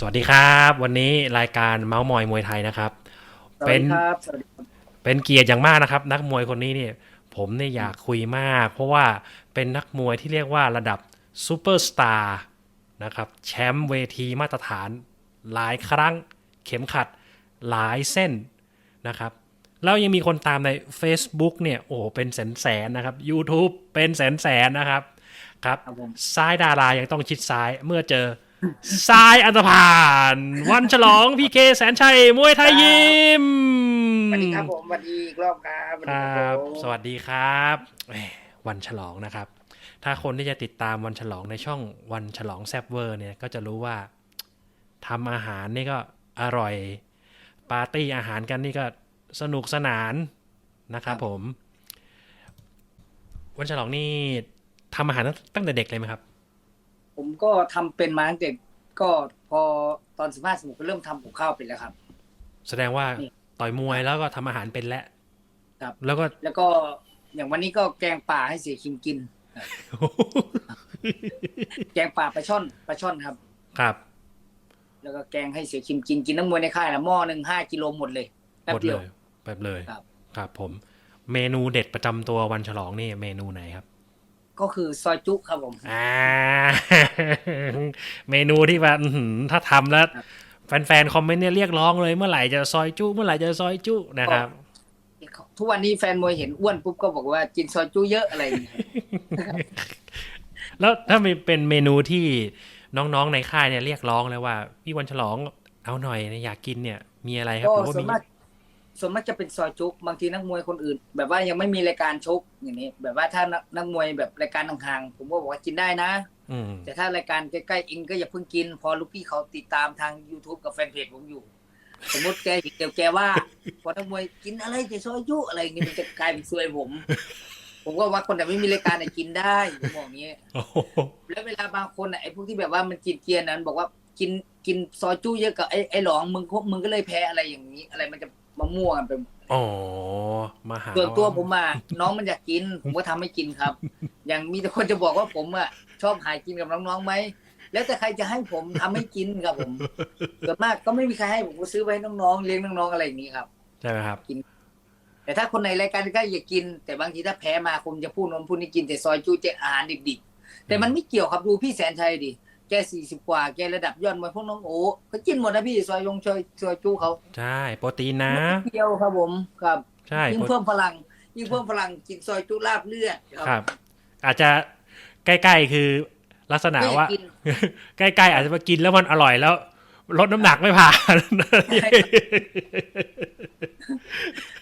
สวัสดีครับ วันนี้รายการเมาส์มอยมวยไทยนะครับสวัสเป็นดีครับสวัสดีครับเป็นเกียรติอย่างมากนะครับ นักมวยคนนี้เนี่ย ผมเนี่ยอยากคุยมาก เพราะว่าเป็นนักมวยที่เรียกว่าระดับซูเปอร์สตาร์นะครับแชมป์เวทีมาตรฐาน หลายครั้งเข็มขัดหลายเส้นนะครับแล้วยังมีคนตามใน Facebook เนี่ยโอ้โหเป็นแสนแสนๆนะครับ YouTube เป็นแสนแสนๆนะครับครับครับผมซ้ายดารายังต้องชิดซ้ายเมื่อเจอ ซ้ายอันธพาลวันฉลองพีเคแสนชัยมวยไทยยิมสวัสดีครับผมสวัสดีอีกรอบครับสวัสคดีรับผมสวัสดีครับแหมวันฉลองนะครับ ถ้าคนที่จะติดตามวันฉลองในช่องวันฉลองแซบเวอร์เนี่ยก็จะรู้ว่าทำอาหารนี่ก็อร่อย ปาร์ตี้อาหารกันนี่ก็สนุกสนานนะครับผม วันฉลองนี่ทำอาหารตั้งตั้งแต่เด็กเลยไหมครับ ผมก็ทำเป็นมาตั้งแต่ก็พอตอนสิบห้าสิบหกก็เริ่มทำกับข้าวเป็นแล้วครับ แสดงว่านี่ต่อยมวยแล้วก็ทำอาหารเป็นแล้วครับ แล้วก็แล้วก็อย่างวันนี้ก็แกงป่าให้เสียคิมกิน แกงป่าปลาช่อนปลาช่อนครับ ครับ แล้วก็แกงให้เสียคิมกินกินน้ำมวยในค่ายละหม้อหนึ่งห้ากิโลหมดเลยแป๊หบมดเดีเลยวยแบบเลยครับ ครับผม เมนูเด็ดประจำตัววันฉลองนี่เมนูไหนครับ ก็คือซอยจุครับผม อ่า เมนูที่แบบอื้อหือถ้าทำแล้วครับแฟนๆคอมเมนต์เนี่ยเรียกร้องเลยเมื่อไหร่จะซอยจุเมื่อไหร่จะซอยจุนะครับทุกวันนี้แฟนมวยเห็นอ้วนปุ๊บก็บอกว่ากินซอยจุเยอะอะไรอย่างเงี้ยแล้วถ้ามีเป็นเมนูที่น้องๆในค่ายเนี่ยเรียกร้องแล้วว่า พี่วันฉลองเอาหน่อยนะอยากกินเนี่ย มีอะไรครับก็หรือว่าส่วมีนมาก ส่วนมากจะเป็นซอยจุบางทีนักมวยคนอื่น แบบว่ายังไม่มีรายการชกอย่างนี้ แบบว่าถ้านักนักมวยแบบรายการห่างๆผมก็บอกว่ากินได้นะอืมแต่ถ้ารายการใกล้ๆเองก็อย่าเพิ่งกิน พอลูกพี่เขาติดตามทาง YouTube กับแฟนเพจผมอยู่ สมมติแกเห็นเดี๋ยวแกว่าพอนักมวยกินอะไรจะซอยจุอะไรอย่างนี้มันจะกลายเป็นซวยผม ผมก็ว่าคนไหนไม่มีรายการไหนกินได้ผมบอกอย่างนี้โอ้โหแล้วเวลาบางคนอะไอ้พวกที่แบบว่ามันกินเกียร์นั้น บอกว่ากินกินซอยจู้เยอะกับไอ้ไอ้หลองมึงพวกมึงก็เลยแพ้อะไรอย่างนี้ อะไรมันจะ มามั่วกันไปหมดอ๋อมาหาส่วนตัวผมอะน้องมันอยากกิน ผมก็ทำให้กินครับ อย่างมีแต่คนจะบอกว่าผมอะชอบหากินกับน้องๆไหมแล้วแต่ใครจะให้ผมทำให้กินครับผมส่วนมากก็ไม่มีใครให้ผมก็ซื้อไว้ให้น้องๆเลี้ยงน้องๆอะไรอย่างนี้ครับใช่ไหมครับแต่ถ้าคนในรายการก็อยากกิน แต่บางทีถ้าแพ้มาคงจะพูดนนพูดนี่กินแต่ซอยจู้เจอาหารดิบๆแต่มันไม่เกี่ยวครับดูพี่แสนชัยดิ แกสี่สิบกว่า แกระดับยอดมวยพวกน้องโอ้เขากินหมดนะพี่ซอยยงซอยซอยจู้เขาใช่โปรตีนนะไม่เกี่ยวครับผมครับใช่ยิ่งโปรเพิ่มพลัง ยิ่งเพิ่มพลังกินซอยจู้ลาบเลือดครับ อาจจะใกล้ๆคือลักษณะก็อยาว่ากกินใกล้ๆอาจจะมากินแล้วมันอร่อยแล้วลดน้ำหนักไม่ผ่าน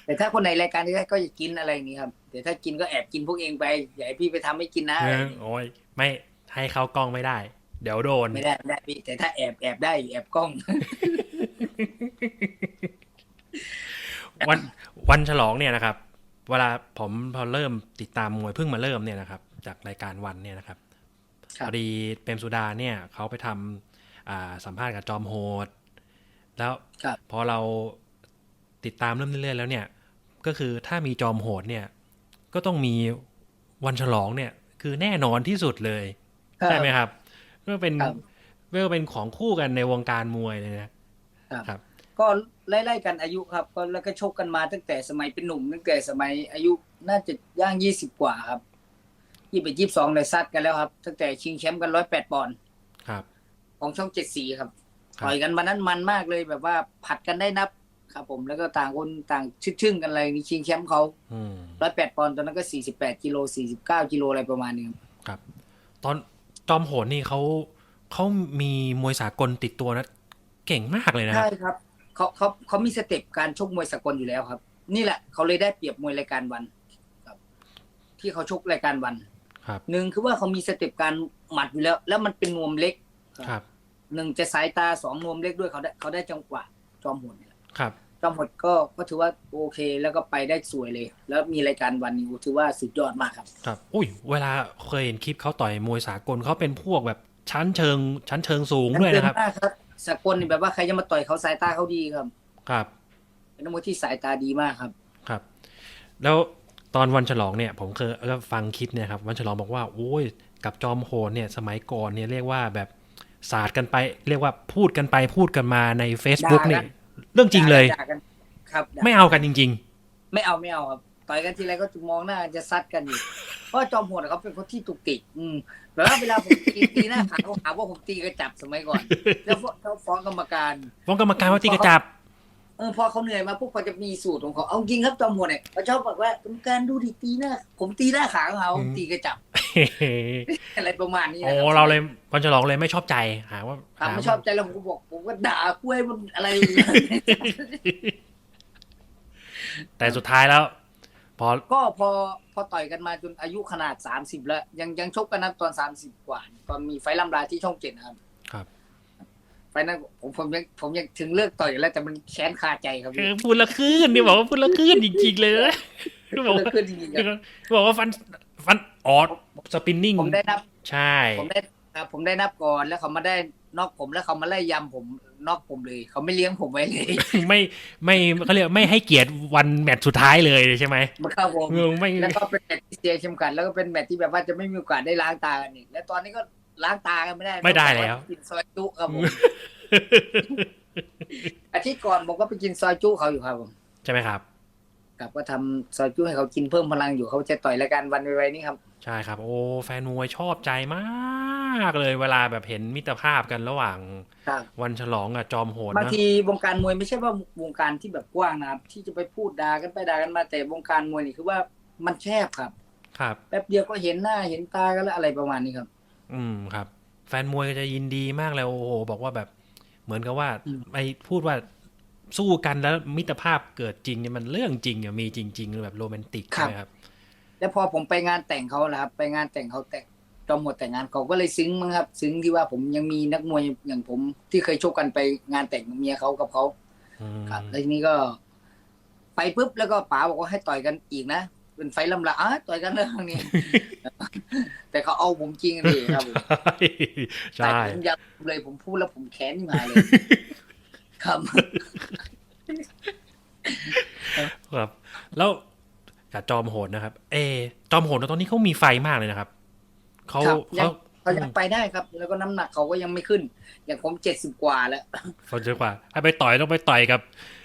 แต่ถ้าคนในรายการนี้ก็อยากกินอะไรอย่างนี้ครับ แต่ถ้ากินก็แอบกินพวกเองไปอย่าให้พี่ไปทำให้กินนะอะไรอย่างนี้โอ้ยไม่ให้เข้ากล้องไม่ได้ เดี๋ยวโดน ไม่ได้ไม่ได้พี่แต่ถ้าแอบแอบได้อยู่แอบกล้อง วันวันฉลองเนี่ยนะครับ เวลาผมพอเริ่มติดตามมวยเพิ่งมาเริ่มเนี่ยนะครับ จากรายการวันเนี่ยนะครับครัพบอดีเปรมสุดาเนี่ยเขาไปทำอ่าสัมภาษณ์กับจอมโหด แล้วครับพอเราติดตามเริ่มเรื่อยๆแล้วเนี่ย ก็คือถ้ามีจอมโหดเนี่ย ก็ต้องมีวันฉลองเนี่ย คือแน่นอนที่สุดเลย ใช่ไหมครับ ก็เป็นครับก็เป็นของคู่กันในวงการมวยเลยนะครับครับ ก็ไล่ๆกันอายุครับ ก็แล้วก็ชกกันมาตั้งแต่สมัยเป็นหนุ่มตั้งแต่สมัยอายุน่าจะย่างยี่สิบกว่าครับยี่สิบยี่สิบสองเลยซัดกันแล้วครับ ตั้งแต่ชิงแชมป์กันร้อยแปดปอนด์ครับ ของช่องเจ็ดสีครับครับต่อยกันวันนั้นมันมากเลยแบบว่าผัดกันได้นับครับผมแล้วก็ต่างคนต่างชึ่งชึ่งๆกันอะไรนี่ชิงแชมป์เขาอืมร้อยแปดปอนด์ตอนนั้นก็สี่สิบแปดกิโลสี่สิบเก้ากิโลอะไรประมาณนี้ครับครับตอน จอมโหดนี่เขาเขามีมวยสากลติดตัวนะ เก่งมากเลยนะคใช่รับครับเขาเขาเขามีสเต็ปการชกมวยสากลอยู่แล้วครับ นี่แหละเขาเลยได้เปรียบมวยรายการวันครับ ที่เขาชกรายการวันครับหนึ่งคือว่าเขามีสเต็ปการหมัดอยู่แล้ว แล้วมันเป็นนวมเล็กครับหนึ่งจะสายตาสองนวมเล็กด้วยเขาได้เขาได้จังหวะจอมโหดเนี่ยครับ จอมโหดก็ก็ถือว่าโอเค แล้วก็ไปได้สวยเลย แล้วมีรายการวันนี้ถือว่าสุดยอดมากครับ ครับ อุ้ย เวลาเคยเห็นคลิปเขาต่อยมวยสากลเขาเป็นพวกแบบชั้นเชิง ชั้นเชิงสูงด้วยนะครับเก่งมากครับ สากลนี่แบบว่าใครจะมาต่อยเขาสายตาเขาดีครับ ครับ เป็นนักมวยที่สายตาดีมากครับ ครับ แล้วตอนวันฉลองเนี่ย ผมเคยก็ฟังคลิปเนี่ยครับวันฉลองบอกว่าโอ้ยกับจอมโหดเนี่ย สมัยก่อนเนี่ยเรียกว่าแบบศาสตร์กันไป เรียกว่าพูดกันไปพูดกันมาใน Facebook ด่ากันนี่ เรื่องจริงเลย ด่ากันครับด่าไม่เอากันจริง ไม่เอาไม่เอาครับต่อยกันทีไรก็จะมองหน้าจะซัดกันอยู่เพราะจอมโหดอะเขาเป็นคนที่ตุกติกอืมแบบว่าเวลาผมตีตีหน้าขาเขาหาว่าผมตีกระจับสมัยก่อน แล้วฟ้องแล้วฟ้องกรรมการๆฟ้องกรรมการว่าตีกระจับ เออพอเขาเหนื่อยมาปุ๊บเขาจะมีสูตรของเขาเอาจริงครับจอมโหดเนี่ยเขาชอบบอกว่ากรรมการดูดิตีหน้าผมตีหน้าขาของเขาผมตีกระจับอะไรประมาณนี้นะโอ้คบเราเลยวันฉลองเลยไม่ชอบใจหาว่าครับหาไม่ว่าชอบใจแล้วผมก็บอก ผมก็ด่าคุยมันอะไร แต่สุดท้ายแล้ว พอก็พอพอต่อยกันมาจนอายุขนาดสามสิบแล้ว ยังยังชกกันนะตอนสามสิบกว่า ตอนมีไฟล์ลำลาที่ช่องเจ็ดนะครับ ครับ ไฟล์นั้นผมผมยังผมยังถึงเลิกต่อยแล้ว แต่มันแค้นคาใจครับเออพูดและขึ้นนี่บอกว่าพูดและขึ้นจริงๆเลยนะบอกเลิกว่าขึ้นจริงๆครับบอกว่าฟันฟันออดสปินนิ่งผมได้นับใช่ผมได้ครับผมได้นับก่อนแล้วเขามาได้นอกผมแล้วเขามาไล่ยำผมนอกผมเลยเขาไม่เลี้ยงผมไว้เลย ไม่ไม่เขาเรียกไม่ให้เกียรติวันแมตช์สุดท้ายเลยใช่ไหมมาเข้าผมเออไม่แล้วก็เป็นแมตช์ที่เสียเข็มขัดแล้วก็เป็นแมตช์ที่แบบว่าจะไม่มีโอกาสได้ล้างตากันอีกแล้วตอนนี้ก็ ล้างตากันไม่ได้ไม่ได้แล้ว กินซอยจุครับผมอาทิตย์ก่อนผมก็ไปกินซอยจุเขาอยู่ครับผมใช่ไหมครับกับก็ทำซอยจุให้เขากินเพิ่มพลังอยู่เขาจะต่อยรายการวันไวๆนี้ครับ ใช่ครับ โอ้แฟนมวยชอบใจมากเลยเวลาแบบเห็นมิตรภาพกันระหว่างครับวันฉลองกับจอมโหดบางนะทีวงการมวยไม่ใช่ว่าวงการที่แบบกว้างนะครับ ที่จะไปพูดด่ากันไปด่ากันมาแต่วงการมวยนี่คือว่ามันแคบครับ ครับแป๊บเดียวก็เห็นหน้าเห็นตากันแล้วอะไรประมาณนี้ครับ อืมครับ แฟนมวยก็จะยินดีมากเลยโอ้โหบอกว่าแบบเหมือนกับว่าอืมไอพูดว่าสู้กันแล้วมิตรภาพเกิดจริงเนี่ยมันเรื่องจริงอะมีจริงๆแบบโรแมนติกใช่ไหมครับ แล้วพอผมไปงานแต่งเขาแล้วครับ ไปงานแต่งเขาแต่งจอมหมดแต่งงานเขาก็เลยซึ้งมั้งครับ ซึ้งที่ว่าผมยังมีนักมวยอย่างผม ที่เคยชกกันไปงานแต่งเมียเขากับเขาอืมครับแล้วทีนี้ก็ ไปปุ๊บแล้วก็ป๋าบอกว่าให้ต่อยกันอีกนะ เป็นไฟลำละอะต่อยกันเรื่องนี้ แต่เขาเอาผมจริงเลยครับผมใช่แต่ผมอยากเลยผมพูดแล้วผมแค้นขึ้นมาเลยครับครับ แล้วกับจอมโหดนะครับ เออจอมโหดตอนนี้เขามีไฟมากเลยนะครับเขาครับยัเขางเขายังไปได้ครับ แล้วก็น้ำหนักเขาก็ยังไม่ขึ้น อย่างผมเจ็ดสิบกว่าแล้วเขาเยอะกว่าให้ไปต่อยต้องไปต่อยกับ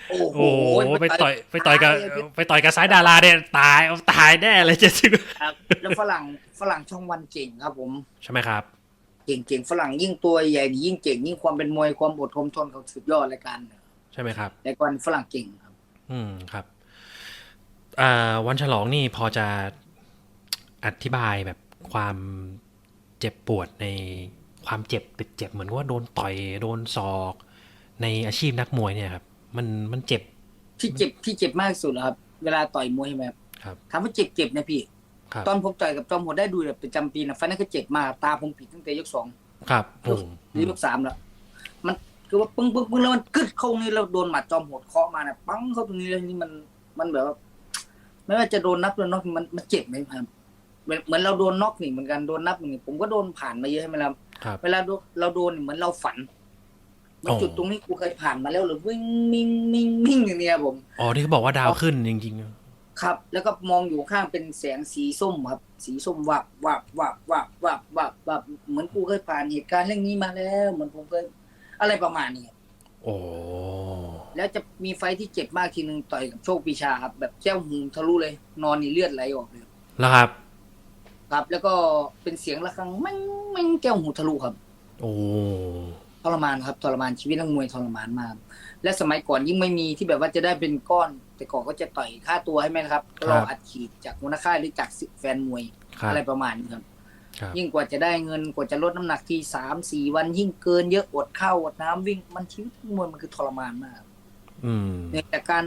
โอ้โหโอ้โห ไปต่อยไปต่อยกับไปต่อยกับสายดาราเนี่ยตายเอาตายแน่เลยเจ็ดสิบครับแล้วฝรั่งฝรั่งช่องวันเก่งครับ ผมใช่ไหมครับ เก่งเก่งฝรั่งยิ่งตัวใหญ่ยิ่งเก่งยิ่งความเป็นมวยความอดทนทนเขาสุดยอดรายการใช่ไหมครับรายการฝรั่งเก่งครับ อืมครับ อ่า วันฉลองนี่พอจะอธิบายแบบความเจ็บปวดในความเจ็บปิดเจ็บเหมือนว่าโดนต่อยโดนศอก ในอาชีพนักมวยเนี่ยครับ มันมันเจ็บ ที่เจ็บที่เจ็บมากที่สุดแล้วครับ เวลาต่อยมวยใช่ไหมครับครับถามว่าเจ็บเจ็บนะพี่ครับตอนผมต่อยกับจอมโหดได้ดูแบบประจำปีนะไฟนั้นก็เจ็บมากตาผมผิดตั้งแต่ยกสองครับโอ้หรือยกสามแล้วมันคือว่าปึ้งปึ้งปึ้งแล้วมันกึดเข้านี่เราโดนหมัดจอมโหดเคาะมาเนี่ยปังเข้าตรงนี้แล้วนี่มันมันแบบว่าไม่ว่าจะโดนนับโดนน็อกมันมันเจ็บไหมครับเหมือนเหมือนเราโดนน็อกนี่เหมือนกันโดนนับนี่ผมก็โดนผ่านมาเยอะใช่ไหมล่ะครับเวลาโดนเราโดนนี่เหมือนเราฝัน มันจุดตรงนี้กูเคยผ่านมาแล้วหรือวิ่งมิ่งมิ่งมิ่งอย่างเนี้ยผมอ๋อที่เขาบอกว่าดาวขึ้นจริงๆครับ แล้วก็มองอยู่ข้างเป็นแสงสีส้มครับ สีส้มวับวับวับวับวับวับวับเหมือนกูเคยผ่านเหตุการณ์เรื่องนี้มาแล้ว เหมือนผมเคยอะไรประมาณนี้โอ้แล้วจะมีไฟท์ที่เจ็บมากทีหนึ่งต่อยกับโชคปีชาครับ แบบแก้วหูทะลุเลย นอนนี่เลือดไหลออกเลยแล้วครับ ครับ แล้วก็เป็นเสียงระฆังแม่งแม่งแก้วหูทะลุครับ โอ้ท รมานครับทรมานชีวิตนักมวยทรมานมากและสมัยก่อนยิ่งไม่มีที่แบบว่าจะได้เป็นก้อน แต่ก่อนก็จะต่อยค่าตัวให้ไหมครับก็รออัดฉีดจากมูลค่ายหรือจากแฟนมวยครับอะไรประมาณนี้ครับครับยิ่งกว่าจะได้เงินกว่าจะลดน้ำหนักทีสามสี่วัน ยิ่งเกินเยอะอดข้าวอดน้ำวิ่งมันชีวิตนักมวยมันคือทรมานมากอืมเหนื่อยจากการ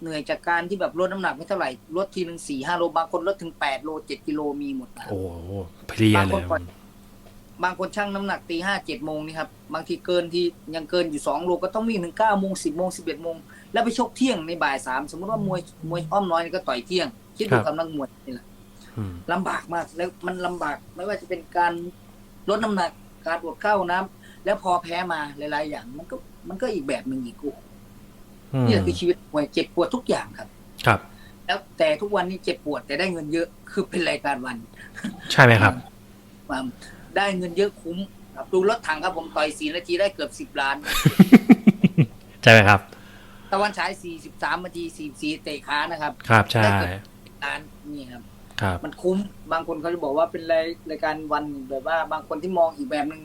เหนื่อยจากการที่แบบลดน้ำหนักไม่เท่าไหร่ลดทีหนึ่งสี่ห้าโลบางคนลดถึงแปดโลเจ็ดกิโลมีหมดนะครับโอ้โหเพลียเลย บางคนชั่งน้ำหนักตีห้าเจ็ดโมงนี่ครับบางทีเกินที่ยังเกินอยู่สองโลก็ต้องวิ่งถึงเก้าโมงสิบโมงสิบเอ็ดโมงแล้วไปชกเที่ยงในบ่ายสามสมมติว่ามวยมวยอ้อมน้อยนี่ก็ต่อยเที่ยง คิดดูครับกำลังมวยนี่แหละอืมลำบากมากแล้วมันลำบากไม่ว่าจะเป็นการลดน้ำหนักการอดข้าวน้ำแล้วพอแพ้มาหลาย ๆ อย่าง มันก็มันก็อีกแบบหนึ่งอีกกูอืมนี่แหละคือชีวิตมวยเจ็บปวดทุกอย่างครับ ครับ แล้วแต่ทุกวันนี้เจ็บปวดแต่ได้เงินเยอะคือเป็นรายการวัน ใช่ไหมครับความ ได้เงินเยอะคุ้มครับครับดูรถถังครับผมต่อยสี่นาทีได้เกือบสิบล้าน ใช่ไหมครับ ตะวันฉายสี่สิบสามนาทีสี่สี่เตะขานะครับ ครับใช่ล้านนี่ครับครับ มันคุ้มบางคนเขาจะบอกว่าเป็นรายรายการวันแบบว่า บางคนที่มองอีกแบบหนึ่ง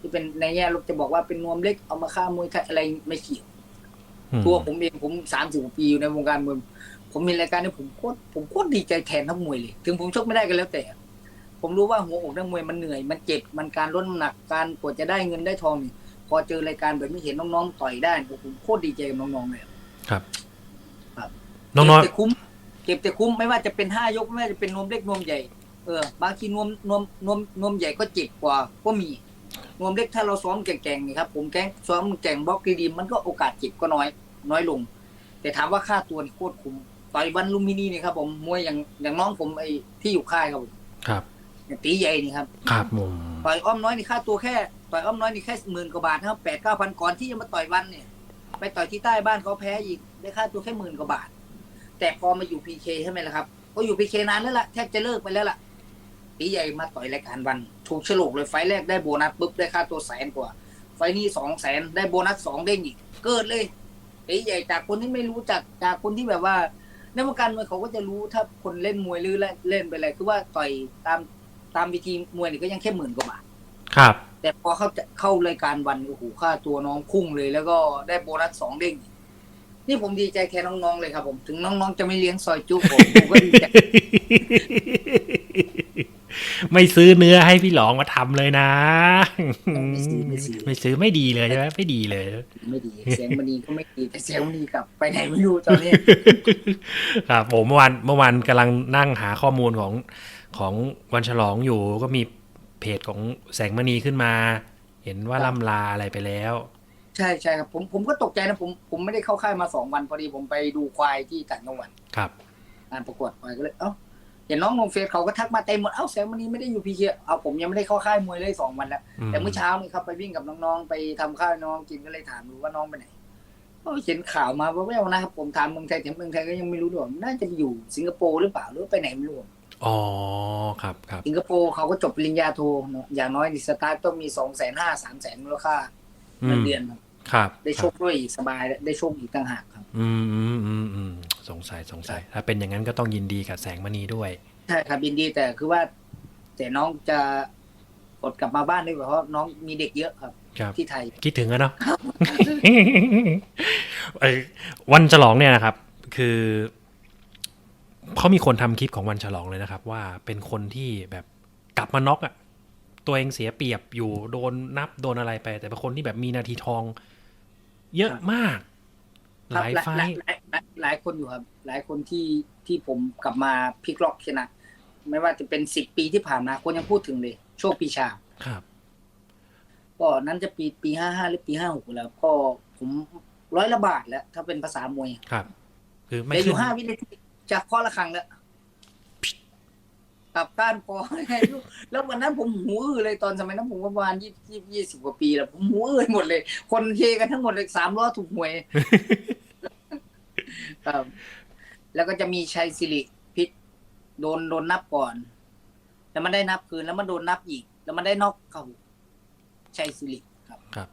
ที่เป็นในแง่ลบจะบอกว่าเป็นนวมเล็กเอามาฆ่ามวยไทยอะไรไม่เกี่ยวอืมตัวผมเองผมสามสิบปีอยู่ในวงการมวยผมมีรายการที่ผมโคตรผมโคตรดีใจแทนนักมวยเลย ถึงผมชกไม่ได้ก็แล้วแต่ ผมรู้ว่าหัวอกนักมวยมันเหนื่อย มันเจ็บ มันการลดน้ำหนัก การกว่าจะได้เงินได้ทองนี่พอเจอรายการแบบนี้เห็นน้องๆต่อยได้ผมโคตรดีใจกับน้องๆเลยครับ ครับ น้องเก็บแต่คุ้ม เก็บแต่คุ้มไม่ว่าจะเป็นห้ายกไม่ว่าจะเป็นนวมเล็กนวมใหญ่ เออบางทีนวมนวมนวมนวมใหญ่ก็เจ็บกว่าก็มีนวมเล็กถ้าเราซ้อมแก่งๆนี่ครับผมแกล้งซ้อมแก่งบล็อกดีๆมันก็โอกาสเจ็บก็น้อย น้อยลง แต่ถามว่าค่าตัวนี่โคตรคุ้มต่อยวันลุมพินีนี่ครับผมมวยอย่างอย่างน้องผมไอ้ที่อยู่ค่ายครับผมครับอย่าง ตีใหญ่นี่ครับครับมุมต่อยอ้อมน้อยนี่ค่าตัวแค่ต่อยอ้อมน้อยนี่แค่หมื่นกว่าบาทนะครับแปดเก้าพันก่อนที่จะมาต่อยวันเนี่ย ไปต่อยที่ใต้บ้านเขาแพ้อีกได้ค่าตัวแค่หมื่นกว่าบาท แต่พอมาอยู่พีเคใช่ไหมล่ะครับก็อยู่พีเคนานแล้วล่ะแทบจะเลิกไปแล้วล่ะตีใหญ่มาต่อยรายการวัน ถูกฉลกเลยไฟล์แรกได้โบนัสปุ๊บได้ค่าตัวแสนกว่า ไฟล์นี้สองแสนได้โบนัสสองเด้งอีกเกิดเลยตีใหญ่จากคนที่ไม่รู้จักจากคนที่แบบว่าในวงการมวยเขาก็จะรู้ถ้าคนเล่นมวยหรือเล่นไปอะไรคือว่าต่อยตาม ตามวิธีมวยนี่ก็ยังแค่หมื่นกว่าบาทครับ แต่พอเขาจะเข้ารายการวันโอ้โหค่าตัวน้องพุ่งเลย แล้วก็ได้โบนัสสองเด้งนี่ผมดีใจแค่น้องๆเลยครับผม ถึงน้องๆจะไม่เลี้ยงซอยจุผมผมก็ดีใจไม่ซื้อเนื้อให้พี่หลองมาทำเลยนะ ไม่ซื้อไม่ซื้อไม่ซื้อไม่ดีเลยใช่ไหมไม่ดีเลย ไม่ดีเสียงมันดีก็ไม่ดีแต่เสียงมันดีกลับไปไหนไม่รู้ตอนนี้ ครับผมเมื่อวานเมื่อวานกำลังนั่งหาข้อมูลของ ของวันฉลองอยู่ก็มีเพจของแสงมณีขึ้นมา เห็นว่าครับล่ำลาอะไรไปแล้ว ใช่ใช่ครับผมผมก็ตกใจนะผมผมไม่ได้เข้าค่ายมาสองวันพอดีผมไปดูควายที่ต่างจังหวัดครับงานประกวดควายก็เลยเอ้าเห็นน้องลงเฟซเขาก็ทักมาเต็มหมดเอ้าแสงมันนี้ไม่ได้อยู่พีเคเอาผมยังไม่ได้เข้าค่ายมวยเลยสองวันแล้วแต่เมื่อเช้านี่ครับไปวิ่งกับน้องๆไปทำข้าวให้น้องกินก็เลยถามดูว่าน้องไปไหนก็เห็นข่าวมาแว่วๆนะครับผมถามเมืองไทยถึงเมืองไทยก็ยังไม่รู้ด้วยน่าจะไปอยู่สิงคโปร์หรือเปล่าหรือไปไหนไม่รู้ อ๋อ ครับครับ สิงคโปร์เขาก็จบปริญญาโทเนอะอย่างน้อยนี่สตาร์ทต้องมีสองแสนห้าสามแสนมูลค่าอืเงินมเดือนครับครับ ได้โชคด้วยอีกสบายได้โชคอีกต่างหากครับ อืมอืมอืมอืมสงสัยสงสัย ถ้าเป็นอย่างนั้นก็ต้องยินดีกับแสงมณีด้วย ใช่ครับยินดีแต่คือว่า แต่น้องจะอดกลับมาบ้านด้วยเพราะน้องมีเด็กเยอะครับ ครับ ที่ไทย คิดถึงอะเนาะ ไอ้วันฉลองเนี่ยนะครับ คือ เขามีคนทำคลิปของวันฉลองเลยนะครับ ว่าเป็นคนที่แบบกลับมาน็อกอะตัวเองเสียเปรียบอยู่โดนนับโดนอะไรไป แต่เป็นคนที่แบบมีนาทีทอง เยอะมากหครับลายหลายไฟหลายท์หลายหลายหลายคนอยู่ครับ หลายคนที่ที่ผมกลับมาพลิกล็อกชนะ ไม่ว่าจะเป็นสิบปีที่ผ่านมาคนยังพูดถึงเลย โชคปีชาครับก็นั้นจะปีปีห้าห้าหรือปีห้าหกแล้ว ก็ผมร้อยละบาทแล้ว ถ้าเป็นภาษามวยครับ คือไม่เหลืออขึ้นยู่ห้าวินาที จากข้อละครั้งแล้วกลับก้านคอให้แล้ววันนั้นผมหูอื้อเลยตอนสมัยนั้นผมประมาณยี่ยี่ยี่สิบกว่าปีแล้วผมหูอื้อหมดเลย คนเทกันทั้งหมดเลยสามล้อถูกหวยครับแล้วก็จะมีชัยสิริพิษโดนโดนนับก่อน แล้วมันได้นับคืนแล้วมันโดนนับอีก แล้วมันได้นอกเขาชัยสิริครับ ครับ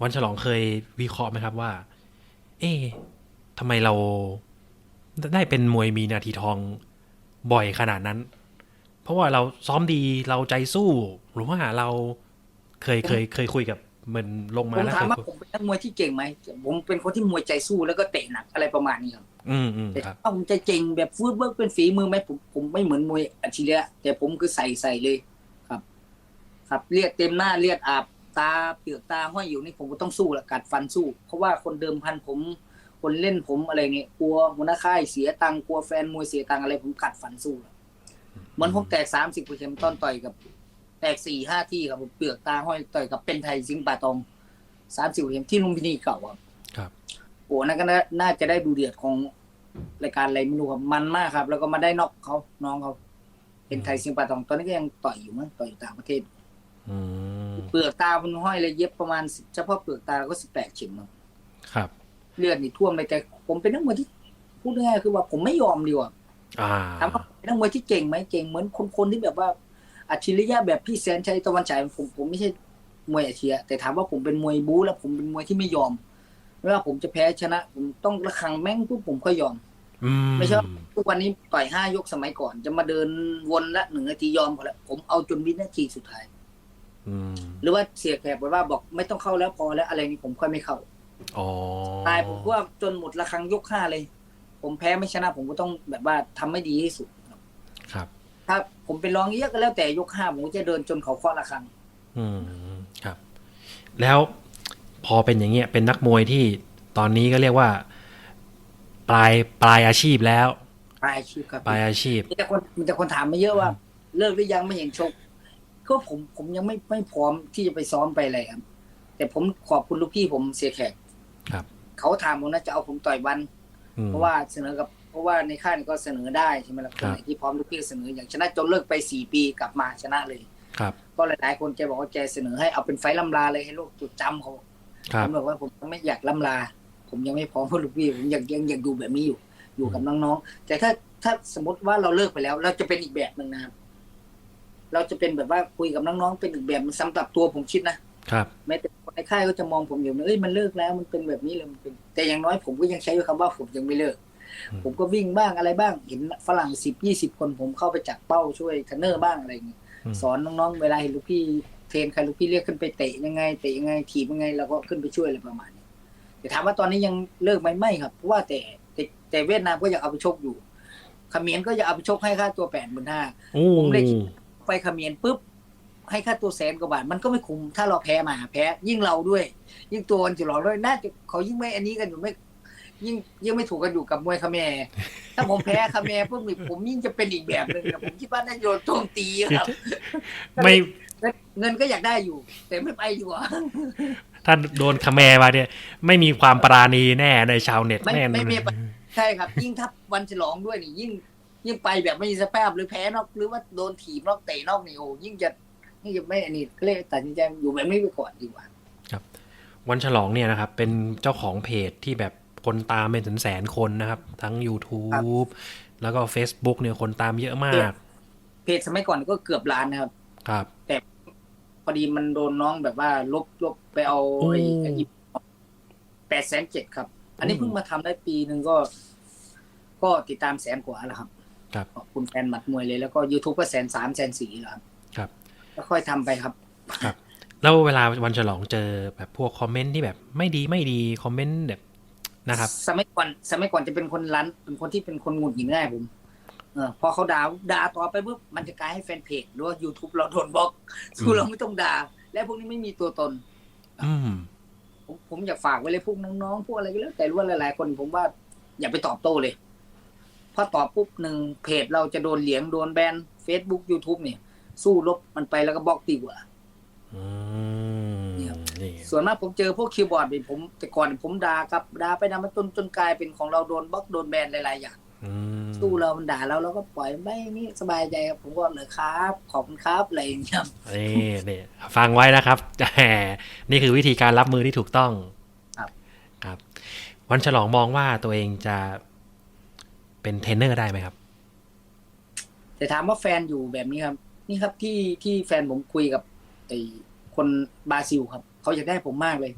วันฉลองเคยวิเคราะห์ไหมครับว่า เอ๊ะทำไมเรา ได้เป็นมวยมีนาทีทองบ่อยขนาดนั้น เพราะว่าเราซ้อมดีเราใจสู้ หรือว่าเราเคยเคยเคยคุยกับเหมือนลงผมามแล้วถามเคยว่าคุยผมเป็นนักมวยที่เก่งไหมผมเป็นคนที่มวยใจสู้แล้วก็เตะหนักอะไรประมาณนี้ครับอืมอืมแต่ครับถ้าผมจะเก่งแบบฟูดเวิร์กเป็นฝีมือไหมผมผมไม่เหมือนมวยอัจฉริยะแต่ผมคือใส่ใส่เลยครับ ครับเลือดเต็มหน้าเลือดอาบตาเปลือกตาห้อยอยู่นี่ผมก็ต้องสู้ละกัดฟันสู้ เพราะว่าคนเดิมพันผม คนเล่นผมอะไรเงี้ยกลัวหัวหน้าค่ายเสียตังค์กลัวแฟนมวยเสียตังค์อะไรผมกัดฟันสู้ละเหมือนผมแตกสามสิบเปอร์เซ็นต์ตอนต่อยกับ แตกสี่ห้าที่ครับผมเปลือกตาห้อยต่อยกับเป็นไทยสิงห์ป่าตองสามสิบเปอร์เซ็นต์ที่ลุมพินีเก่าครับครับโอ้นั่นก็น่าน่าจะได้ดูเดือดของรายการอะไรไม่รู้ครับมันมากครับ แล้วก็มาได้น็อกเขาน้องเขาเป็นไทยสิงห์ป่าตองตอนนี้ก็ยังต่อยอยู่มั้งต่อยอยู่ต่างประเทศอืมเปลือกตามันห้อยเลยเย็บประมาณเฉพาะเปลือกตาก็สิบแปดเข็มครับครับ เลือดนี่ท่วมเลยแต่ผมเป็นนักมวยที่พูดง่ายๆคือว่าผมไม่ยอมดีกว่าอ่าถามว่าเป็นนักมวยที่เก่งไหมเก่งเหมือนคนคนที่แบบว่าอัจฉริยะแบบพี่แสนชัยตะวันฉายผมผมไม่ใช่มวยอาชีพแต่ถามว่าผมเป็นมวยบู๊แล้วผมเป็นมวยที่ไม่ยอมไม่ว่าผมจะแพ้ชนะ ผมต้องระคังแม่งปุ๊บผมค่อยยอมอืมไม่ใช่ว่าทุกวันนี้ต่อยห้ายกสมัยก่อน จะมาเดินวนละหนึ่งนาทียอมพอแล้วผมเอาจนวินาทีสุดท้ายอืมหรือว่าเสียแขกบอกว่าบอกไม่ต้องเข้าแล้วพอแล้วอะไรนี้ผมค่อยไม่เข้า อ๋อตายผมก็ว่าจนหมดระครังยกห้าเลย ผมแพ้ไม่ชนะ ผมก็ต้องแบบว่าทำไม่ดีที่สุดครับ ครับ ถ้าผมเป็นรองเยอะก็แล้วแต่ยกห้าผมก็จะเดินจนเขาเคาะระครังอืมครับ แล้วพอเป็นอย่างเงี้ยเป็นนักมวยที่ตอนนี้ก็เรียกว่า ปลายปลายอาชีพแล้ว ปลายอาชีพครับปลายอาชีพมีแต่คนมีแต่คนถามมาเยอะว่า เลิกหรือยังไม่เห็นชกก็ผมผมยังไม่ไม่พร้อมที่จะไปซ้อมไปอะไรครับ แต่ผมขอบคุณลูกพี่ผมเสียแขก ครับเขาถามผมนะจะเอาผมต่อยวันอืมเพราะว่าเสนอกับเพราะว่าในค่ายก็เสนอได้ใช่ไหมล่ะคนไหนที่พร้อมลูกพี่เสนออย่างชนะจนเลิกไปสี่ปีกลับมาชนะเลย ครับ ก็หลายๆคนแกบอกว่าแกเสนอให้เอาเป็นไฟล์ลำลาเลยให้โลกจดจำเขาครัผบมบอกว่าผมยังไม่อยากลำลา ผมยังไม่พร้อมเพื่อลูกพี่ผมยังยังยังอยู่แบบนี้อยู่ อยู่กับน้องๆแต่ถ้าถ้าสมมติว่าเราเลิกไปแล้ว เราจะเป็นอีกแบบหนึ่งนะครับเราจะเป็นแบบว่าคุยกับน้องๆเป็นอีกแบบมันสำหรับตัวผมคิดนะ ครับแม้แต่คนในค่ายก็จะมองผมอยู่นะเอ้ยมันเลิกแล้วมันเป็นแบบนี้เลยมันเป็น แต่อย่างน้อยผมก็ยังใช้คำว่าผมยังไม่เลิกอืมผมก็วิ่งบ้างอะไรบ้างเห็นฝรั่งสิบยี่สิบคนผมเข้าไปจับเป้าช่วยเทรนเนอร์บ้างอะไรอย่างเงี้ยอืมสอนน้องๆเวลาเห็นลูกพี่เทรนใครลูกพี่เรียกขึ้นไปเตะยังไงเตะยังไงถีบยังไงเราก็ขึ้นไปช่วยอะไรประมาณนี้แต่ถามว่าตอนนี้ยังเลิกไหมไม่ครับเพราะว่าแต่แต่แต่เวียดนามก็อยากเอาไปชกอยู่เขมรก็อยากเอาไปชกให้ค่าตัวแปดหมื่นห้าโอ้ผมเลยคิดไปเขมรปุ๊บ ให้ค่าตัวแสนกว่าบาทมันก็ไม่คุ้มถ้าเราแพ้มาแพ้ ยิ่งเราด้วย ยิ่งตัววันจิหลอกด้วยน่าจะเขายิ่งไม่อันนี้กันอยู่ไม่ ยิ่งยิ่งไม่ถูกกันอยู่กับมวยเขมรถ้าผมแพ้เขมรปุ๊บนี่ผมยิ่งจะเป็นอีกแบบหนึ่งนะผมคิดว่าน่าจะโดนโจมตีครับ ไม่เงินก็อยากได้อยู่ แต่ไม่ไปดีกว่าถ้าโดนคาแมร์มาเนี่ย ไม่มีความปราณีแน่ในชาวเน็ตไม่แน่ไม่ไม่ไม่ใช่ครับ ยิ่งถ้าวันฉลองด้วยนี่ยิ่งยิ่งไปแบบไม่มีสภาพหรือแพ้นอกหรือว่าโดนถีบนอกเตะนอกนี่โอ้ยิ่งจะ ยิ่งจะไม่อันนี้ก็เลยตัดสินใจอยู่แบบไม่ไปก่อนดีกว่าวันฉลองเนี่ยนะครับ เป็นเจ้าของเพจที่แบบคนตามเป็นแสนๆคนนะครับ ทั้ง YouTube แล้วก็ Facebook เนี่ยคนตามเยอะมาก เพจสมัยก่อนก็เกือบล้านนะครับ ครับพอดีมันโดนน้องแบบว่าลบลบไปเอาไอ้โอ้ไอ้แปดแสนเจ็ดครับ อันนี้อืมเพิ่งมาทำได้ปีหนึ่งก็ ก็ติดตามแสนกว่าแล้วครับ ครับขอบคุณแฟนหมัดมวยเลยแล้วก็ YouTube ก็แสนสามแสนสี่แล้วครับ ครับก็ค่อยทำไปครับครับ แล้วเวลาวันฉลองเจอแบบพวกคอมเมนต์ที่แบบไม่ดีไม่ดีคอมเมนต์แบบนะครับ สมัยก่อนสมัยก่อนจะเป็นคนร้านเป็นคนที่เป็นคนหงุดหงิดง่ายผมเออพอเขาด่าด่าต่อไปปุ๊บมันจะกลายให้แฟนเพจหรือว่า YouTube เราโดนบล็อกสู้เราไม่ต้องด่า และพวกนี้ไม่มีตัวตน อืมผมผมอยากฝากไว้เลยพวกน้องๆพวกอะไรก็แล้วแต่รู้ว่าหลายๆคนผมว่าอย่าไปตอบโต้เลยเพราะตอบปุ๊บหนึ่งเพจเราจะโดนเหลียงโดนแบน Facebook YouTube เนี่ย สู้ลบมันไปแล้วก็บล็อกดีกว่าอืมเนี่ยนี่ส่วนมากผมเจอพวกคีย์บอร์ดเนี่ยผม แต่ก่อนผมด่ากับด่าไปด่ามาจนจนกลายเป็นของเราโดนบล็อกโดนแบนหลายๆอย่างอืมสู้เรามันด่าเราเราก็ปล่อยไม่นี่สบายใจครับผมก็เลยครับขอบคุณครับอะไรอย่างเงี้ยนี่นี่ฟังไว้นะครับแหมนี่คือวิธีการรับมือที่ถูกต้อง ครับครับ วันฉลองมองว่าตัวเองจะเป็นเทรนเนอร์ได้ไหมครับ แต่ถามว่าแฟนอยู่แบบนี้ครับ นี่ครับที่ที่แฟนผมคุยกับไอ้คนบราซิลครับเขาอยากได้ผมมากเลย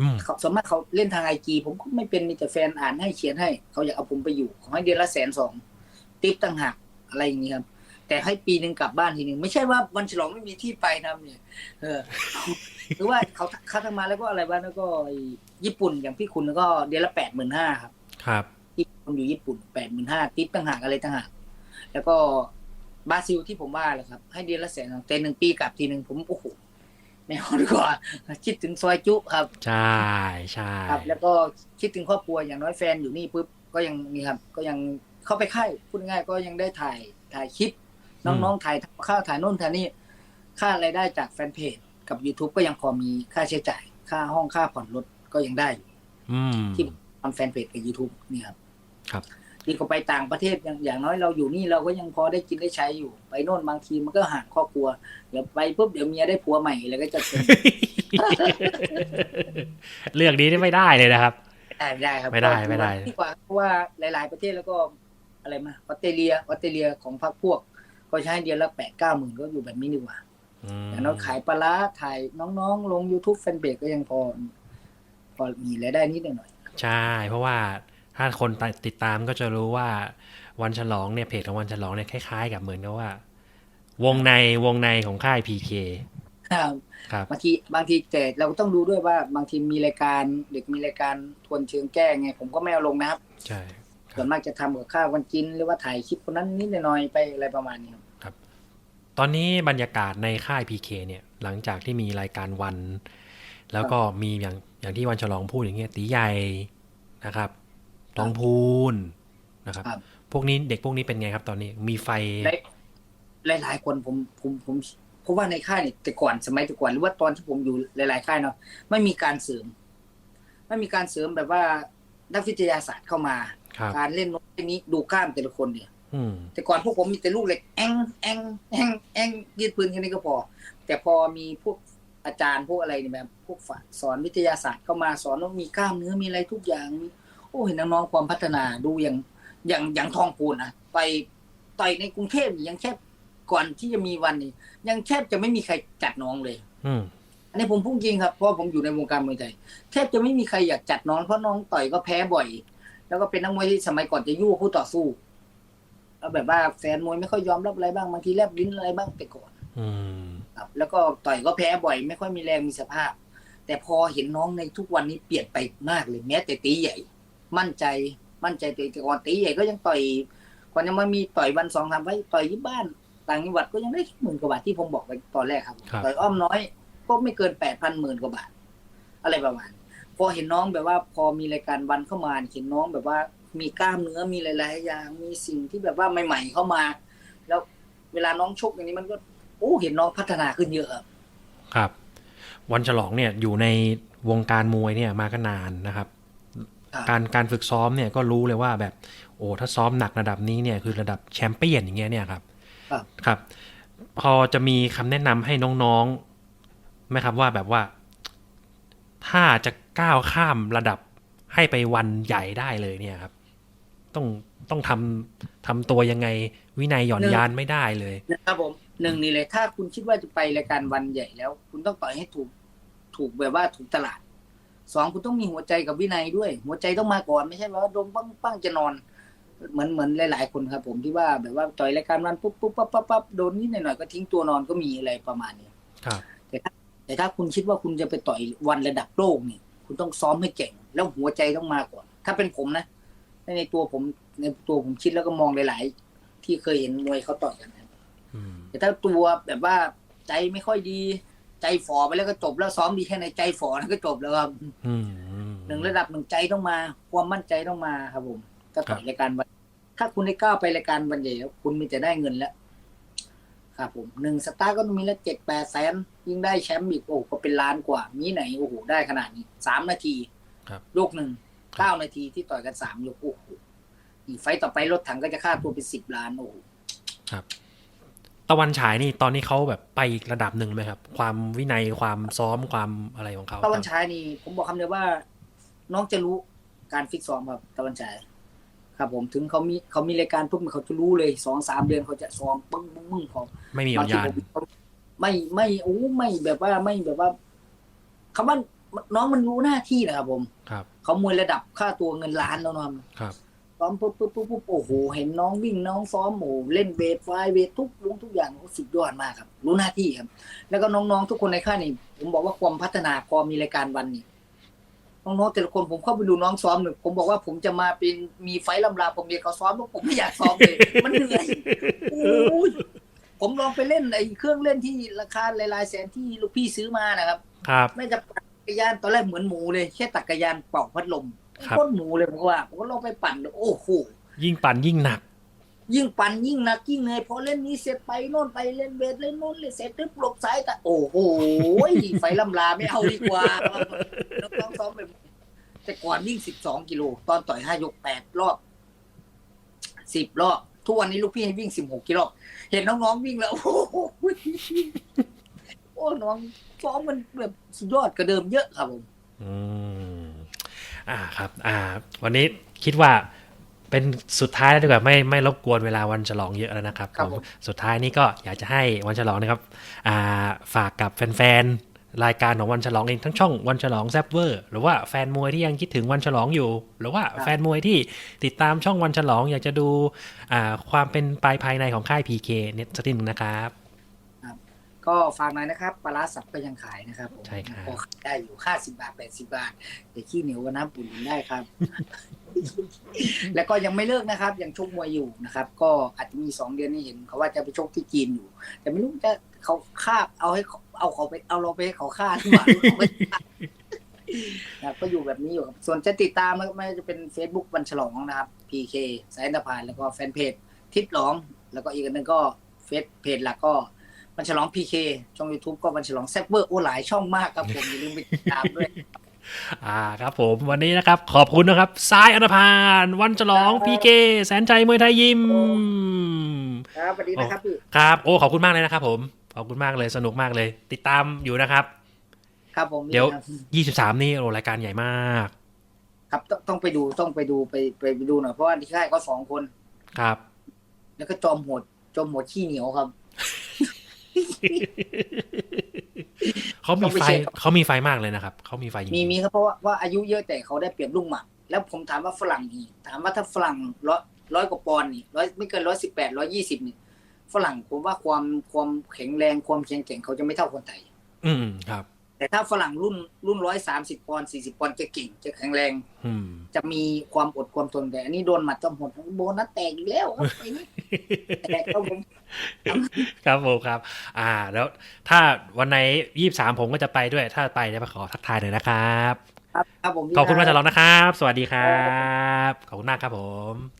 อืมเขาส่วนมากเขาเล่นทางไอจีผมก็ไม่เป็นมีแต่แฟนอ่านให้เขียนให้ เขาอยากเอาผมไปอยู่ขอให้เดือนละแสนสองติปต่างหากอะไรอย่างนี้ครับ แต่ให้ปีหนึ่งกลับบ้านทีหนึ่งไม่ใช่ว่าวันฉลองไม่มีที่ไปนะเนี่ยเออหรือว่าเขาคัดมาแล้วก็อะไรบ้างแล้วก็ไอ้ญี่ปุ่นอย่างพี่คุณก็เดือนละแปดหมื่นห้าครับ ครับที่คนอยู่ญี่ปุ่นแปดหมื่นห้าติปต่างหากอะไรต่างหากแล้วก็ บราซิลที่ผมว่าแหละครับ ให้เดือนละแสนแต่หนึ่งปีกลับทีหนึ่งผมโอ้โหไม่เอาดีกว่าคิดถึงซอยจุครับ ใช่ใช่ครับ แล้วก็คิดถึงครอบครัวอย่างน้อยแฟนอยู่นี่ปุ๊บก็ยังนี่ครับ ก็ยังเข้าไปค่ายพูดง่ายๆก็ยังได้ถ่ายถ่ายคลิป น้องๆถ่ายข้าวถ่ายโน่นถ่ายนี่ค่ารายได้จากแฟนเพจกับ YouTube ก็ยังพอมีค่าใช้จ่าย ค่าห้องค่าผ่อนรถก็ยังได้อยู่อืมที่ทำแฟนเพจกับ YouTube นี่ครับ ครับ ดีกว่าไปต่างประเทศอย่างอย่างน้อยเราอยู่นี่เราก็ยังพอได้กินได้ใช้อยู่ ไปโน่นบางทีมันก็ห่างครอบครัว เดี๋ยวไปปุ๊บเดี๋ยวเมียได้ผัวใหม่แล้วก็จะเป็นเรื่องนี้นี่ไม่ได้เลยนะครับได้ไม่ได้ครับไม่ได้ก็ไม่ได้ดีกว่าเพราะว่าหลาย ๆ ประเทศแล้วก็อะไรมาออสเตรเลียออสเตรเลียของพรรคพวกก็ใช้เดือนละแปดเก้าหมื่นก็อยู่แบบนี้ดีกว่าอืมอย่างน้อยขายปลาร้าถ่ายน้องๆ ลง YouTube แฟนเบกก็ยังพอ พอมีรายได้นิดหน่อย ใช่ เพราะว่า ถ้าคนติดตามก็จะรู้ว่าวันฉลองเนี่ยเพจของวันฉลองเนี่ยคล้ายๆ กับเหมือนกับว่า วงในวงในของค่าย PK ครับครับบางทีบางทีแต่เราก็ต้องดูด้วยว่าบางทีมีรายการเด็กมีรายการทวนเชิงแก้ไง ผมก็ไม่เอาลงนะครับ ใช่คส่รัวบนมากจะทำกับข้าวกันกินหรือว่าถ่ายคลิปคนนั้นนิดหน่อยๆไปอะไรประมาณนี้ครับ ตอนนี้บรรยากาศในค่าย PK เนี่ย หลังจากที่มีรายการวัน แล้วก็มีอย่างอย่างที่วันฉลองพูดอย่างเงี้ยตีใหญ่นะครับ ทองพูนนะครับครับ พวกนี้เด็กพวกนี้เป็นไงครับ ตอนนี้มีไฟหลายหลายๆคนผมผมผมเพราะว่าในค่ายเนี่ยแต่ก่อนสมัยแต่ก่อนหรือว่าตอนที่ผมอยู่หลาย ๆ ค่ายเนาะไม่มีการเสริม ไม่มีการเสริมแบบว่านักวิทยาศาสตร์เข้ามาครับการเล่นโน้ตเล่นนี้ดูกล้ามแต่ละคนเนี่ยอืมแต่ก่อนพวกผมมีแต่ลูกเหล็กแองแองแองแองยืดปืนแค่นี้ก็พอ แต่พอมีพวกอาจารย์พวกอะไรเนี่ยแบบพวกฝาสอนวิทยาศาสตร์เข้ามาสอนว่ามีกล้ามเนื้อมีอะไรทุกอย่างมีโอ้เห็นน้องๆความพัฒนาดูอย่างอย่างอย่างทองพูนนะต่อยต่อยในกรุงเทพนี่ยังแค่ก่อนที่จะมีวันนี้ ยังแทบจะไม่มีใครจัดน้องเลย อืมอันนี้ผมพูดจริงครับเพราะผมอยู่ในวงการมวยไทยแทบจะไม่มีใครอยากจัดน้องเพราะน้องต่อยก็แพ้บ่อย แล้วก็เป็นนักมวยที่สมัยก่อนจะยู่คู่ต่อสู้แล้วแบบว่าแฟนมวยไม่ค่อยยอมรับอะไรบ้างบางทีแลบลิ้นอะไรบ้างแต่ก่อนอืมครับแล้วก็ต่อยก็แพ้บ่อย ไม่ค่อยมีแรงมีสภาพ แต่พอเห็นน้องในทุกวันนี้เปลี่ยนไปมากเลยแม้แต่ตีใหญ่ มั่นใจ มั่นใจตัวเองแต่ก่อนตีใหญ่ก็ยังต่อยก่อนยังมามีต่อยวันสองสามไว้ต่อยที่บ้านต่างจังหวัดก็ยังได้หมื่นกว่าบาทที่ผมบอกไปตอนแรกครับครับ ต่อยอ้อมน้อย ก็ไม่เกินแปดพันหมื่นกว่าบาท อะไรประมาณพอเห็นน้องแบบว่า พอมีรายการวันเข้ามาเห็นน้องแบบว่ามีกล้ามเนื้อมีหลายๆอย่างมีสิ่งที่แบบว่าใหม่ ๆ เข้ามา แล้วเวลาน้องชกอย่างนี้มันก็โอ้เห็นน้องพัฒนาขึ้นเยอะครับครับวันฉลองเนี่ยอยู่ในวงการมวยเนี่ยมาก็นานนะครับครับ การการฝึกซ้อมเนี่ยก็รู้เลยว่าแบบโอ้ถ้าซ้อมหนักระดับนี้เนี่ยคือระดับแชมเปี้ยนอย่างเงี้ยเนี่ยครับครับครับพอจะมีคำแนะนำให้น้องๆไหมครับว่าแบบว่า ถ้าจะก้าวข้ามระดับให้ไปวันใหญ่ได้เลยเนี่ยครับ ต้องต้องทำทำตัวยังไงวินัยหย่อนหนึ่งยานไม่ได้เลยนะครับผมหนึ่งนี่เลยถ้าคุณคิดว่าจะไปรายการวันใหญ่แล้ว คุณต้องต่อยให้ถูกถูกแบบว่าถูกตลาด สองคุณต้องมีหัวใจกับวินัยด้วย หัวใจต้องมาก่อนไม่ใช่ว่าดมปังปังจะนอน เหมือนเหมือนหลาย ๆ คนครับ ผมที่ว่าแบบว่าต่อยรายการวันปุ๊บปุ๊บปั๊บปั๊บปั๊บโดนนิดหน่อยๆก็ทิ้งตัวนอนก็มีอะไรประมาณนี้ครับ แต่ถ้าแต่ถ้าคุณคิดว่าคุณจะไปต่อยวันระดับโลกเนี่ย คุณต้องซ้อมให้เก่ง แล้วหัวใจต้องมาก่อน ถ้าเป็นผมนะในในตัวผมในตัวผมคิดแล้วก็มองหลาย ๆ ที่เคยเห็นมวยเขาต่อยกันนะอืมแต่ถ้าตัวแบบว่าใจไม่ค่อยดี ใจฝ่อไปแล้วก็จบแล้วซ้อมดีแค่ไหนใจฝ่อแล้วก็จบแล้วครับอืมหนึ่งระดับหนึ่งใจต้องมา ความมั่นใจต้องมาครับผมก็ต่อยครับรายการวันถ้าคุณได้ก้าวไปรายการวันใหญ่แล้วคุณมีแต่ได้เงินแล้วครับผมหนึ่งสตาร์ทก็มีละเจ็ดแปดแสนยิ่งได้แชมป์อีกโอ้โหก็เป็นล้านกว่า มีไหนโอ้โหได้ขนาดนี้สามนาทีครับยกหนึ่งเก้านาทีที่ต่อยกันสามยกโอ้โหอีกไฟต์ต่อไปรถถังก็จะค่าตัวเป็นสิบล้านโอ้โหครับ ตะวันฉายนี่ตอนนี้เขาแบบไปอีกระดับหนึ่งไหมครับ ความวินัยความซ้อมความอะไรของเขาตะวันฉายนี่ ผมบอกคำเดียวว่า น้องจะรู้การฟิกซ้อมครับตะวันฉาย ครับ ผมถึงเขามีเขามีรายการปุ๊บเขาจะรู้เลยสองสามเดือนเขาจะซ้อมปึ้งปึ้งปึ้งของไม่มีหย่อนยานบางทีผมไม่ไม่โอ้ไม่แบบว่าไม่แบบว่าคำว่าน้องมันรู้หน้าที่นะครับผมครับเขามวยระดับค่าตัวเงินล้านแล้วนะครับ ซ้อมปุ๊บปุ๊บปุ๊บปุ๊บโอ้โหเห็นน้องวิ่งน้องซ้อมโอ้โหเล่นเวทไฟเวททุกวงทุกอย่างโอ้สุดยอดมากครับ รู้หน้าที่ครับ แล้วก็น้องๆทุกคนในค่ายนี่ผมบอกว่าความพัฒนาพอมีรายการวันนี่น้องๆแต่ละคนผมเข้าไปดูน้องซ้อมหนึ่งผมบอกว่าผมจะมาเป็นมีไฟท์ลำลาผมเรียนเขาซ้อมแล้วผมไม่อยากซ้อมเลยมันเหนื่อยโอ้ยผมลองไปเล่นไอ้เครื่องเล่นที่ราคาหลายๆแสนที่ลูกพี่ซื้อมานะครับ ครับ ไม่จะปั่นจักรยานตอนแรกเหมือนหมูเลยแค่ตักจักรยานเป่าพัดลมครับ โคตรหมูเลยผมก็ว่าผมก็ลองไปปั่นดูโอ้โหยิ่งปั่นยิ่งหนัก ยิ่งปั่นยิ่งหนักยิ่งเหนื่อยพอเล่นนี้เสร็จไปโน่นไปเล่นเวทเล่นโน่นเล่นเสร็จปุ๊บหลบซ้ายแต่โอ้โหไฟลำลาไม่เอาดีกว่าน้องๆซ้อมไปแต่ก่อนวิ่งสิบสองกิโลตอนต่อยห้ายกแปดรอบสิบรอบทุกวันนี้ลูกพี่ให้วิ่งสิบหกกิโลเห็นน้องๆวิ่งแล้ว โอ้โหโอ้น้องซ้อมมันแบบสุดยอดกว่าเดิมเยอะครับผม อืม อ่าครับอ่าวันนี้คิดว่าเป็นสุดท้ายแล้วดีกว่าไม่ไม่รบกวนเวลาวันฉลองเยอะแล้วนะครับครับผมผมสุดท้ายนี้ก็อยากจะให้วันฉลองนะครับอ่าฝากกับแฟนๆรายการของวันฉลองเองทั้งช่องวันฉลองแซบเวอร์หรือว่าแฟนมวยที่ยังคิดถึงวันฉลองอยู่ หรือว่าแฟนมวยที่ติดตามช่องวันฉลอง อยากจะดูอ่าความเป็นไปภายในของค่าย PK เนี่ยสักนิดนึงนะครับ ก็ฝากหน่อยนะครับปลาร้าสับก็ยังขายนะครับผมใช่ครับพอขายได้อยู่ค่าสิบาทแปดสิบาทแต่ขี้เหนียวกว่าน้ำปุ่นได้ครับ แล้วก็ยังไม่เลิกนะครับ ยังชกมวยอยู่นะครับ ก็อาจจะมีสองเดือนนี้เห็นเขาว่าจะไปชกที่จีนอยู่ แต่ไม่รู้จะเขาฆ่าเอาให้เขาเอาเขาไปเอาเราไปให้เขาฆ่าหรือเปล่าหรือเขาไม่ฆ่านะครับก็อยู่แบบนี้อยู่ครับส่วนจะติดตามไม่ไม่ว่าจะเป็น Facebook วันฉลองนะครับ PK สายนภาแล้วก็แฟนเพจทิศหลอง แล้วก็อีกอันหนึงก็เฟซเพจหลักก็ วันฉลอง PK ช่อง YouTube ก็วันฉลองแซบเวอร์โอ้หลายช่องมากครับผมอย่าลืมไปติดตามด้วยอ่าครับผมวันนี้นะครับ ขอบคุณนะครับสายอนาพานวันฉลองครับ PK แสนใจมวยไทยยิมครับสวัสดีนะครับพี่ครับโอ้ขอบคุณมากเลยนะครับผมขอบคุณมากเลยสนุกมากเลย ติดตามอยู่นะครับ ครับผมเดี๋ยวครับ23นี่โอ้รายการใหญ่มาก ครับต้องต้องไปดูต้องไปดูไปไปไปดูหน่อยเพราะว่าที่ค่ายก็สองคนครับ แล้วก็จอมโหดจอมโหดขี้เหนียวครับ เขามีต้องไปไฟเช็คครับเขามีไฟมากเลยนะครับเขามีไฟจริงๆมีมีครับเพราะว่าว่าอายุเยอะแต่เขาได้เปรียบลูกหมากแล้วผมถามว่าฝรั่งนี่ถามว่าถ้าฝรั่งร้อยร้อยกว่าปอนด์นี่ร้อยไม่เกินร้อยสิบแปดร้อยยี่สิบนี่ฝรั่งผมว่าความความแข็งแรงความแข็งแกร่งเขาจะไม่เท่าคนไทย อืมครับ แต่ถ้าฝรั่งรุ่นรุ่นร้อยสามสิบปอนด์สี่สิบปอนด์จะเก่งจะแข็งแรงอืมจะมีความอดความทนแต่อันนี้โดนหมัดจอมโหดโบนัสแตกอีกแล้วครับไปนี่แตกครับผมครับผมครับ อ่า แล้วถ้าวันไหน23ผมก็จะไปด้วย ถ้าไปจะมาขอทักทายหน่อยนะครับ ครับครับผมขอบคุณมากจะลองนะครับ สวัสดีครับ ขอบคุณมากครับผม